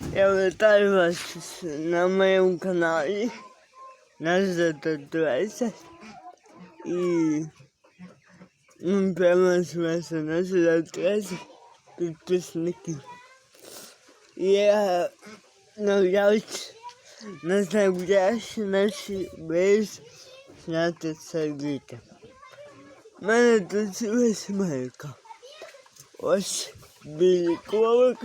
Я вітаю вас на моєму каналі. Нас 20. І ну, прямо смерть нас тут 30 підписників. Я навряд на найближчі наші весь зняти це відео. У мене тут восьмерка. Ось білий ковик.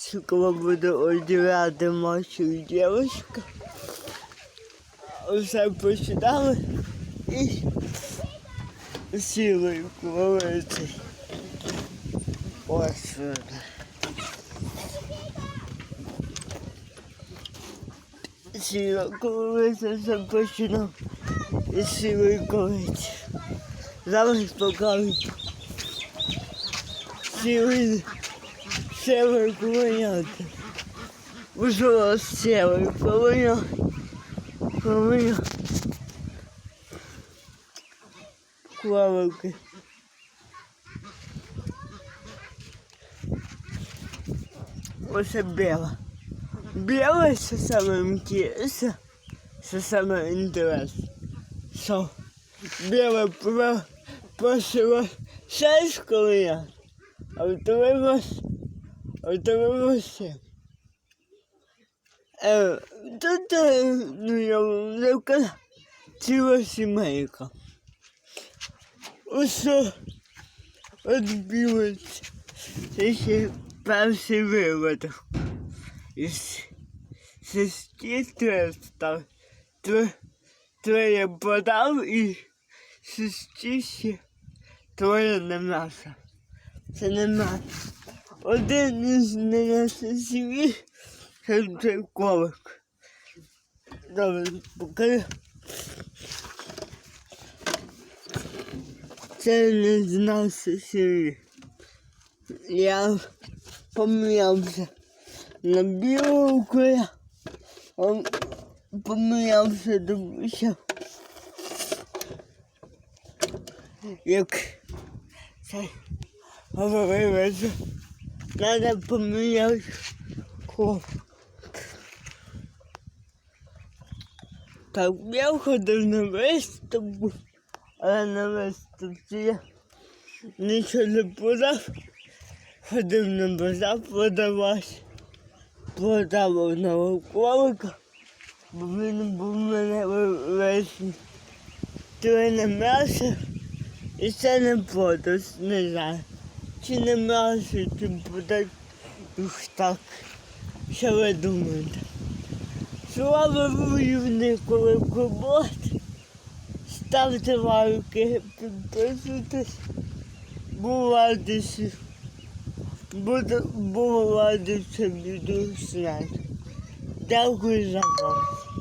Скоро буду одягати мачу дівчинка. Все почитали і сіли ковиці. Ось вона. Сіла ковиця, все починав і сіли ковиці. Зараз покажу. Сіли север колоняти. Уже север колоня. Колоня. Плавалки. Ось біла. Біла це саме інтересне. Це саме інтересне. Що? Біла про просила шесть колоняти. А а втрималася. Е, тут, ну, я казав, ціла сімейка. Ось відбілося. Це ще перший виводок. Із сестри став. Троє подав і сестрі ще троє не м'яса. Це не м'ясо. Один із цей ковик. Добре, покажу. Це не з нас сім'ї. Я помінявся на білого коля, а помінявся тому що як це говорилося, треба поміняти ков. Так, я ходив на виступ, але на виступці я нічого не подав. Ходив на базар продавати. Продав одного ковика, бо він був мене весь троє м'ясо. І це не продаж, не знаю. Чи не м'ясо, чи подать уж так. Що ви думаєте? Слава виявнику кобот. Ставте лайки, підписуйтесь. Бувайте, буду бувати це відео зняти. Дякую за вас.